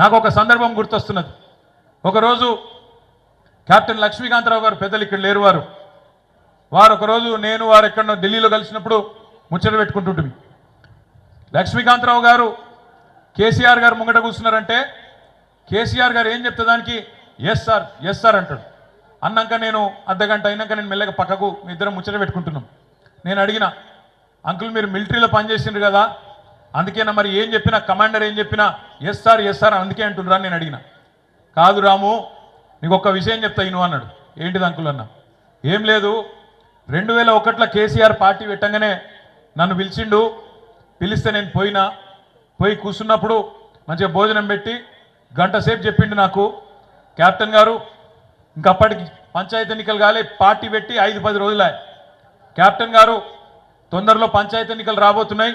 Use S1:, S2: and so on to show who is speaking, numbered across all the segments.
S1: నాకు ఒక సందర్భం గుర్తొస్తున్నది. ఒకరోజు కెప్టెన్ లక్ష్మీకాంతరావు గారు పెద్దలు ఇక్కడ లేరు వారు. వారు ఒకరోజు నేను వారు ఎక్కడో ఢిల్లీలో కలిసినప్పుడు ముచ్చట పెట్టుకుంటుంటుంది లక్ష్మీకాంతరావు గారు కేసీఆర్ గారు ముంగట కూర్చున్నారంటే కేసీఆర్ గారు ఏం చెప్తే దానికి ఎస్ సార్ ఎస్ సార్ అంటాడు. అన్నాక నేను అర్ధగంట అయినాక నేను మెల్లగా పక్కకు మీ ఇద్దరం ముచ్చట పెట్టుకుంటున్నాం. నేను అడిగిన అంకుల్ మీరు మిలిటరీలో పనిచేసిండ్రు కదా అందుకేనా మరి ఏం చెప్పినా కమాండర్ ఏం చెప్పినా ఎస్ సార్ ఎస్ సార్ అందుకే అంటుండ్రా అని నేను అడిగిన. కాదు రాము నీకు ఒక్క విషయం చెప్తా ఇను అన్నాడు. ఏంటిది అంకుల్ అన్న? ఏం లేదు రెండు వేల ఒకటిలో కేసీఆర్ పార్టీ పెట్టంగానే నన్ను పిలిచిండు. పిలిస్తే నేను పోయినా. పోయి కూర్చున్నప్పుడు మంచిగా భోజనం పెట్టి గంట సేపు చెప్పిండు నాకు. కెప్టెన్ గారు ఇంకప్పటికి పంచాయతీ ఎన్నికలు కాలే పార్టీ పెట్టి ఐదు పది రోజులే. క్యాప్టెన్ గారు తొందరలో పంచాయతీ ఎన్నికలు రాబోతున్నాయి.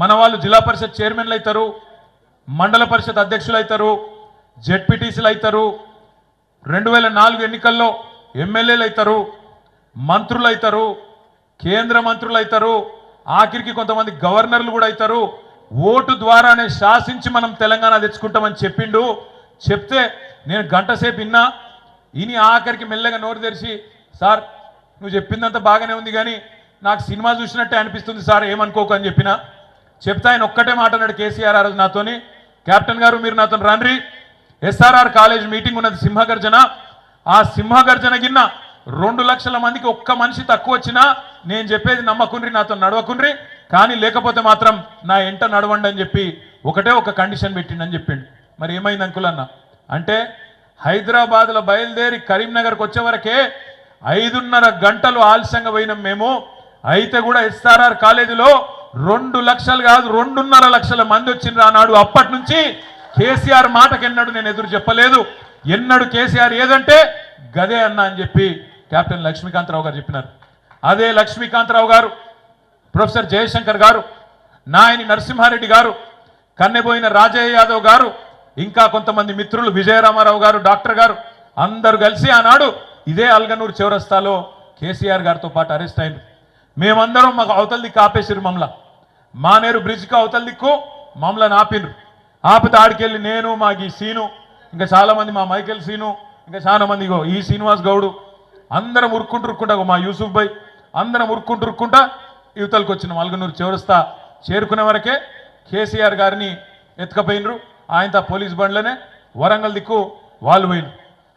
S1: మన వాళ్ళు జిల్లా పరిషత్ చైర్మన్లు అవుతారు మండల పరిషత్ అధ్యక్షులు అవుతారు జెడ్పీటీసీలు అవుతారు రెండు వేల నాలుగు ఎన్నికల్లో ఎమ్మెల్యేలు అవుతారు మంత్రులు అవుతారు కేంద్ర మంత్రులు అవుతారు ఆఖరికి కొంతమంది గవర్నర్లు కూడా అవుతారు. ఓటు ద్వారానే శాసించి మనం తెలంగాణ తెచ్చుకుంటామని చెప్పిండు. చెప్తే నేను గంట సేపు విన్నా ఇని ఆఖరికి మెల్లగా నోరు తెరిచి సార్ నువ్వు చెప్పిందంతా బాగానే ఉంది కానీ నాకు సినిమా చూసినట్టే అనిపిస్తుంది సార్ ఏమనుకోకు అని చెప్పిన. చెప్తే ఆయన ఒక్కటే మాట అన్నాడు కేసీఆర్ ఆ రోజు నాతోని. కెప్టెన్ గారు మీరు నాతో రండి ఎస్ఆర్ఆర్ కాలేజ్ మీటింగ్ ఉన్నది సింహగర్జన. ఆ సింహగర్జన గిన్న రెండు లక్షల మందికి ఒక్క మనిషి తక్కువ వచ్చినా నేను చెప్పేది నమ్మకుండ్రి నాతో నడవకుండ్రి. కానీ లేకపోతే మాత్రం నా ఎంట నడవండి అని చెప్పి ఒకటే ఒక కండిషన్ పెట్టిండని చెప్పిండు. మరి ఏమైంది అంకుల్ అన్న? అంటే హైదరాబాద్లో బయలుదేరి కరీంనగర్కి వచ్చే వరకే ఐదున్నర గంటలు ఆలస్యంగా పోయినాం మేము. అయితే కూడా ఎస్ఆర్ఆర్ కాలేజీలో రెండు లక్షలు కాదు రెండున్నర లక్షల మంది వచ్చిండ్రు ఆనాడు. అప్పటి నుంచి కేసీఆర్ మాటకి ఎన్నడు నేను ఎదురు చెప్పలేదు. ఎన్నడు కేసీఆర్ ఏదంటే గదే అన్నా అని చెప్పి కెప్టెన్ లక్ష్మీకాంతరావు గారు చెప్పినారు. అదే లక్ష్మీకాంతరావు గారు ప్రొఫెసర్ జయశంకర్ గారు నాయని నరసింహారెడ్డి గారు కన్నెబోయిన రాజయ్య యాదవ్ గారు ఇంకా కొంతమంది మిత్రులు విజయరామారావు గారు డాక్టర్ గారు అందరూ కలిసి ఆనాడు ఇదే అల్గనూరు చౌరస్తాలో కేసీఆర్ గారితో పాటు అరెస్ట్ అయింది మేమందరం మాకు అవతల దిక్కు ఆపేసిరు మమ్మల్ని. మానేరు బ్రిడ్జ్కి అవతల దిక్కు మమ్మల్ని ఆపినరు ఆపితే ఆడికెళ్ళి నేను మా ఈ సీను ఇంకా చాలామంది మా మైకేల్ సీను ఇంకా చాలా మంది ఇగో ఈ శ్రీనివాస్ గౌడు అందరం ఉరుక్కుంటురుక్కుంటా మా యూసుఫ్ భాయ్ అందరం ఉరుక్కుంటురుక్కుంటా యువతలకు వచ్చిన మల్గనూరు చివరిస్తా చేరుకునే వరకే కేసీఆర్ గారిని ఎత్తుకపోయినరు ఆయనతో పోలీస్ బండ్లనే వరంగల్ దిక్కు వాళ్ళు పోయినరు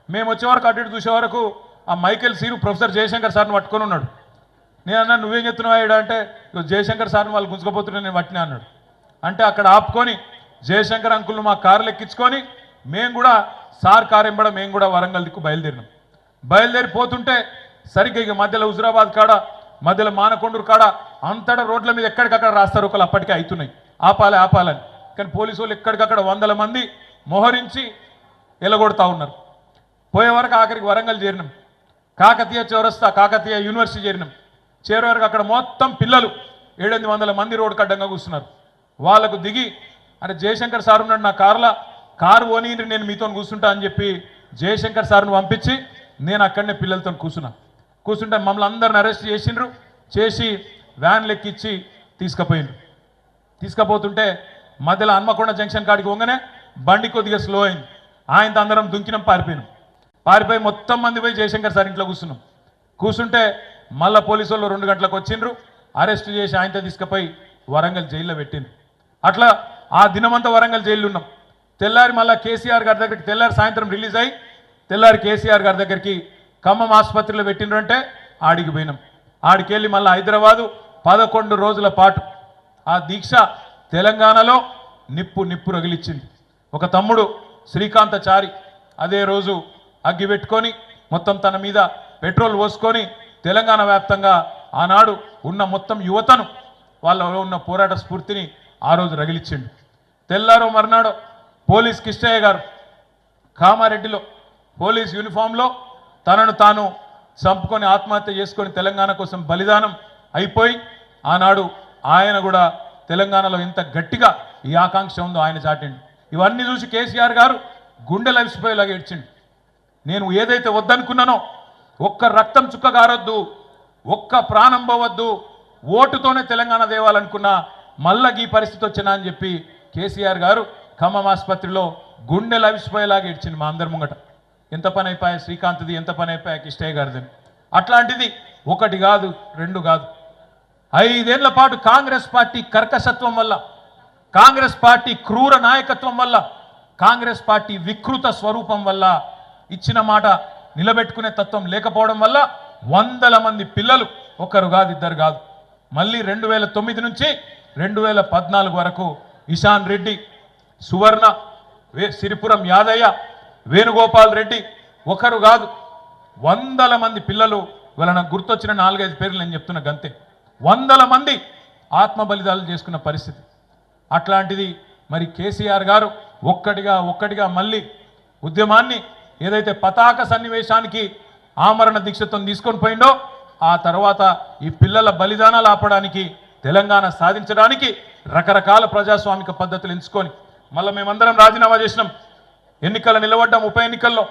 S1: మేము వచ్చే వరకు అటు ఇటు చూసే వరకు ఆ మైకేల్ సీను ప్రొఫెసర్ జయశంకర్ సార్ని పట్టుకొని ఉన్నాడు. నేను అన్నా నువ్వేం చెప్తున్నావు ఈడ అంటే జయశంకర్ సార్ని వాళ్ళు గుంజుకపోతున్నా నేను పట్టినా అన్నాడు. అంటే అక్కడ ఆపుకొని జయశంకర్ అంకుల్ని మా కారులు ఎక్కించుకొని మేము కూడా సార్ కారు ఎంబడ మేము కూడా వరంగల్ దిక్కు బయలుదేరినాం. బయలుదేరి పోతుంటే సరిగ్గా ఇక మధ్యలో హుజురాబాద్ కాడ మధ్యలో మానకొండూరు కాడ అంతటా రోడ్ల మీద ఎక్కడికక్కడ రాస్తారు ఒకళ్ళు అప్పటికే అవుతున్నాయి ఆపాలి ఆపాలని. కానీ పోలీసు వాళ్ళు ఎక్కడికక్కడ వందల మంది మోహరించి ఎలగొడతా ఉన్నారు. పోయే వరకు ఆఖరికి వరంగల్ చేరినాం. కాకతీయ చౌరస్తా కాకతీయ యూనివర్సిటీ చేరినాం. చేరే వరకు అక్కడ మొత్తం పిల్లలు ఏడెనిమిది వందల మంది రోడ్డు కడ్డంగా కూర్చున్నారు. వాళ్ళకు దిగి అరే జయశంకర్ సార్ ఉన్నాడు నా కారులో కారు ఓని నేను మీతో కూర్చుంటా అని చెప్పి జయశంకర్ సార్ను పంపించి నేను అక్కడనే పిల్లలతో కూర్చున్నా. కూర్చుంటే మమ్మల్ని అందరిని అరెస్ట్ చేసిండ్రు చేసి వ్యాన్ లెక్కిచ్చి తీసుకుపోయిండ్రు. తీసుకుపోతుంటే మధ్యలో హన్మకొండ జంక్షన్ కాడికి వంగనే బండి కొద్దిగా స్లో అయింది. ఆయనతో అందరం దుంకినాం పారిపోయినాం. పారిపోయి మొత్తం మంది పోయి జయశంకర్ సార్ ఇంట్లో కూర్చున్నాం. కూర్చుంటే మళ్ళా పోలీసు వాళ్ళు రెండు గంటలకు వచ్చిండ్రు. అరెస్ట్ చేసి ఆయనతో తీసుకుపోయి వరంగల్ జైల్లో పెట్టింది అట్లా ఆ దినమంతా వరంగల్ జైల్లో ఉన్నాం. తెల్లారి మళ్ళీ కేసీఆర్ గారి దగ్గరికి తెల్లారి సాయంత్రం రిలీజ్ అయ్యి తెల్లారి కేసీఆర్ గారి దగ్గరికి ఖమ్మం ఆసుపత్రిలో పెట్టిండ్రు అంటే ఆడికి పోయినాం. ఆడికెళ్ళి మళ్ళీ హైదరాబాదు పదకొండు రోజుల పాటు ఆ దీక్ష తెలంగాణలో నిప్పు నిప్పు రగిలిచ్చింది. ఒక తమ్ముడు శ్రీకాంతచారి అదే రోజు అగ్గి పెట్టుకొని మొత్తం తన మీద పెట్రోల్ పోసుకొని తెలంగాణ వ్యాప్తంగా ఆనాడు ఉన్న మొత్తం యువతను వాళ్ళలో ఉన్న పోరాట స్ఫూర్తిని ఆ రోజు రగిలిచ్చిండు. తెల్లారో మర్నాడు పోలీస్ కిష్టయ్య గారు కామారెడ్డిలో పోలీస్ యూనిఫామ్లో తనను తాను చంపుకొని ఆత్మహత్య చేసుకొని తెలంగాణ కోసం బలిదానం అయిపోయి ఆనాడు ఆయన కూడా తెలంగాణలో ఎంత గట్టిగా ఈ ఆకాంక్ష ఉందో ఆయన చాటిండు. ఇవన్నీ చూసి కేసీఆర్ గారు గుండె లవిసిపోయేలాగా ఏడ్చిండు. నేను ఏదైతే వద్దనుకున్నానో ఒక్క రక్తం చుక్క గారొద్దు ఒక్క ప్రాణం పోవద్దు ఓటుతోనే తెలంగాణ దేవాలనుకున్నా మళ్ళా ఈ పరిస్థితి వచ్చినా అని చెప్పి కేసీఆర్ గారు ఖమ్మం ఆసుపత్రిలో గుండెలు అవిసిపోయేలాగా ఇచ్చింది మా అందరి ముంగట. ఎంత పని అయిపోయా శ్రీకాంత్ది ఎంత పని అయిపోయా కిష్టయ్య గారిది అట్లాంటిది ఒకటి కాదు రెండు కాదు. ఐదేళ్ళ పాటు కాంగ్రెస్ పార్టీ కర్కశత్వం వల్ల కాంగ్రెస్ పార్టీ క్రూర నాయకత్వం వల్ల కాంగ్రెస్ పార్టీ వికృత స్వరూపం వల్ల ఇచ్చిన మాట నిలబెట్టుకునే తత్వం లేకపోవడం వల్ల వందల మంది పిల్లలు ఒకరు కాదు ఇద్దరు కాదు. మళ్ళీ రెండు వేల తొమ్మిది నుంచి రెండు వేల పద్నాలుగు వరకు ఇషాన్ రెడ్డి సువర్ణ వే సిరిపురం యాదయ్య వేణుగోపాల్ రెడ్డి ఒకరు కాదు. వందల మంది పిల్లలు ఇవాళ నాకు గుర్తొచ్చిన నాలుగైదు పేర్లు నేను చెప్తున్న గంతే. వందల మంది ఆత్మ బలిదాలు చేసుకున్న పరిస్థితి. అట్లాంటిది మరి కేసీఆర్ గారు ఒక్కటిగా ఒక్కటిగా మళ్ళీ ఉద్యమాన్ని ఏదైతే పతాక సన్నివేశానికి ఆమరణ దీక్షతో తీసుకొని పోయిండో ఆ తర్వాత ఈ పిల్లల బలిదానాలు ఆపడానికి తెలంగాణ సాధించడానికి రకరకాల ప్రజాస్వామిక పద్ధతులు ఎంచుకొని మళ్ళీ మేమందరం రాజీనామా చేసినాం. ఎన్నికల నిలబడ్డాం ఉప ఎన్నికల్లో.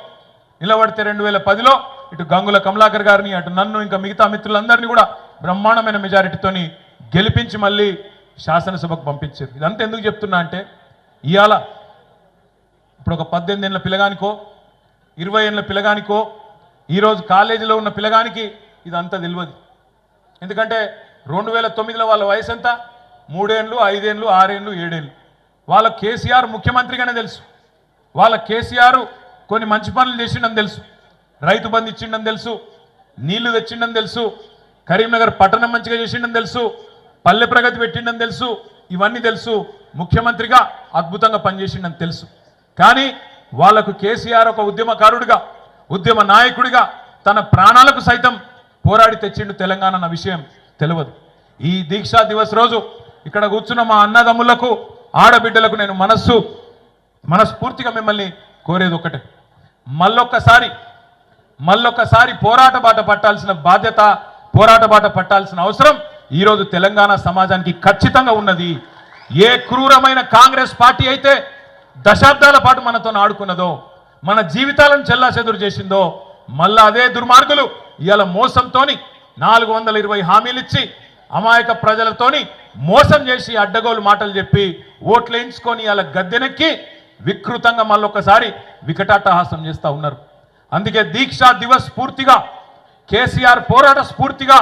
S1: నిలబడితే రెండు వేల పదిలో ఇటు గంగుల కమలాకర్ గారిని అటు నన్ను ఇంకా మిగతా మిత్రులందరినీ కూడా బ్రహ్మాండమైన మెజారిటీతోని గెలిపించి మళ్ళీ శాసనసభకు పంపించారు. ఇదంతా ఎందుకు చెప్తున్నా అంటే ఇవాళ ఇప్పుడు ఒక పద్దెనిమిది ఏళ్ళ పిల్లగానికో ఇరవై ఏళ్ళ పిల్లగానికో ఈరోజు కాలేజీలో ఉన్న పిల్లగానికి ఇదంతా తెలియదు ఎందుకంటే రెండు వేల తొమ్మిదిలో వాళ్ళ వయసు ఎంత మూడేళ్ళు ఐదేళ్ళు ఆరేళ్ళు ఏడేళ్ళు. వాళ్ళ కేసీఆర్ ముఖ్యమంత్రిగానే తెలుసు. వాళ్ళ కేసీఆర్ కొన్ని మంచి పనులు చేసిండని తెలుసు. రైతు బంధు ఇచ్చిండని తెలుసు. నీళ్ళు తెచ్చిండని తెలుసు. కరీంనగర్ పట్టణం మంచిగా చేసిండని తెలుసు. పల్లె ప్రగతి పెట్టిండని తెలుసు. ఇవన్నీ తెలుసు. ముఖ్యమంత్రిగా అద్భుతంగా పనిచేసిండని తెలుసు. కానీ వాళ్ళకు కేసీఆర్ ఒక ఉద్యమకారుడిగా ఉద్యమ నాయకుడిగా తన ప్రాణాలకు సైతం పోరాడి తెచ్చిండు తెలంగాణ అన్న విషయం తెలియదు. ఈ దీక్షా దివస్ రోజు ఇక్కడ కూర్చున్న మా అన్నదమ్ములకు ఆడబిడ్డలకు నేను మనస్సు మనస్ఫూర్తిగా మిమ్మల్ని కోరేది ఒకటే. మళ్ళొక్కసారి మళ్ళొక్కసారి పోరాట బాట పట్టాల్సిన బాధ్యత పోరాట బాట పట్టాల్సిన అవసరం ఈరోజు తెలంగాణ సమాజానికి ఖచ్చితంగా ఉన్నది. ఏ క్రూరమైన కాంగ్రెస్ పార్టీ అయితే దశాబ్దాల పాటు మనతో ఆడుకున్నదో మన జీవితాలను చెల్లాచెదురు చేసిందో మళ్ళా అదే దుర్మార్గులు ఇవాళ మోసంతోని నాలుగు వందల ఇరవై హామీలిచ్చి అమాయక ప్రజలతోని మోసం చేసి అడ్డగోలు మాటలు చెప్పి ఓట్లు వేయించుకొని ఇవాళ గద్దెనెక్కి వికృతంగా మళ్ళొక్కసారి వికటాటహాసం చేస్తూ ఉన్నారు. అందుకే దీక్షా దివస్ స్ఫూర్తిగా కేసీఆర్ పోరాట స్ఫూర్తిగా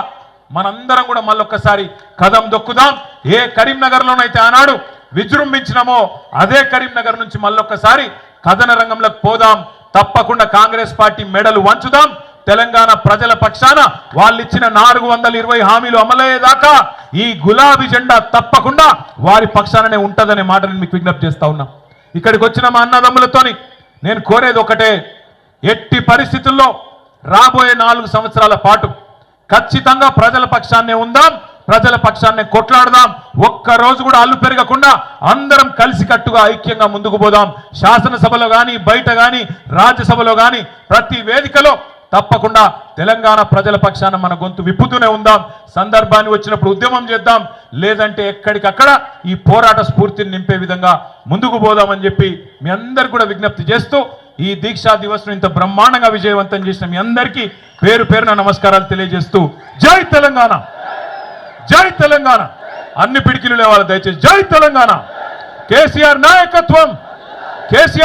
S1: మనందరం కూడా మళ్ళొక్కసారి కదం దొక్కుదాం. ఏ కరీంనగర్లోనైతే ఆనాడు విజృంభించినామో అదే కరీంనగర్ నుంచి మళ్ళొక్కసారి కథన రంగంలోకి పోదాం. తప్పకుండా కాంగ్రెస్ పార్టీ మెడలు వంచుదాం. తెలంగాణ ప్రజల పక్షాన వాళ్ళు ఇచ్చిన నాలుగు వందల ఇరవై హామీలు అమలయ్యేదాకా ఈ గులాబీ జెండా తప్పకుండా వారి పక్షాననే ఉంటుందనే మాట నేను మీకు విజ్ఞప్తి చేస్తా ఉన్నా. ఇక్కడికి వచ్చిన మా అన్నదమ్ములతోని నేను కోరేది ఒకటే ఎట్టి పరిస్థితుల్లో రాబోయే నాలుగు సంవత్సరాల పాటు ఖచ్చితంగా ప్రజల పక్షాన్నే ఉందాం. ప్రజల పక్షాన్ని కొట్లాడదాం. ఒక్క రోజు కూడా అల్లు పెరగకుండా అందరం కలిసికట్టుగా ఐక్యంగా ముందుకు పోదాం. శాసనసభలో కానీ బయట కానీ రాజ్యసభలో కానీ ప్రతి వేదికలో తప్పకుండా తెలంగాణ ప్రజల పక్షాన మన గొంతు విప్పుతూనే ఉందాం. సందర్భాన్ని వచ్చినప్పుడు ఉద్యమం చేద్దాం. లేదంటే ఎక్కడికక్కడ ఈ పోరాట స్ఫూర్తిని నింపే విధంగా ముందుకు పోదామని చెప్పి మీ అందరు కూడా విజ్ఞప్తి చేస్తూ ఈ దీక్షా దివస్ను ఇంత బ్రహ్మాండంగా విజయవంతం చేసిన మీ అందరికీ పేరు పేరున నమస్కారాలు తెలియజేస్తూ జై తెలంగాణ! జై తెలంగాణ. అన్ని పిడికిలు లేవాలి దయచేసి జై తెలంగాణ. కేసీఆర్ నాయకత్వం. కేసీఆర్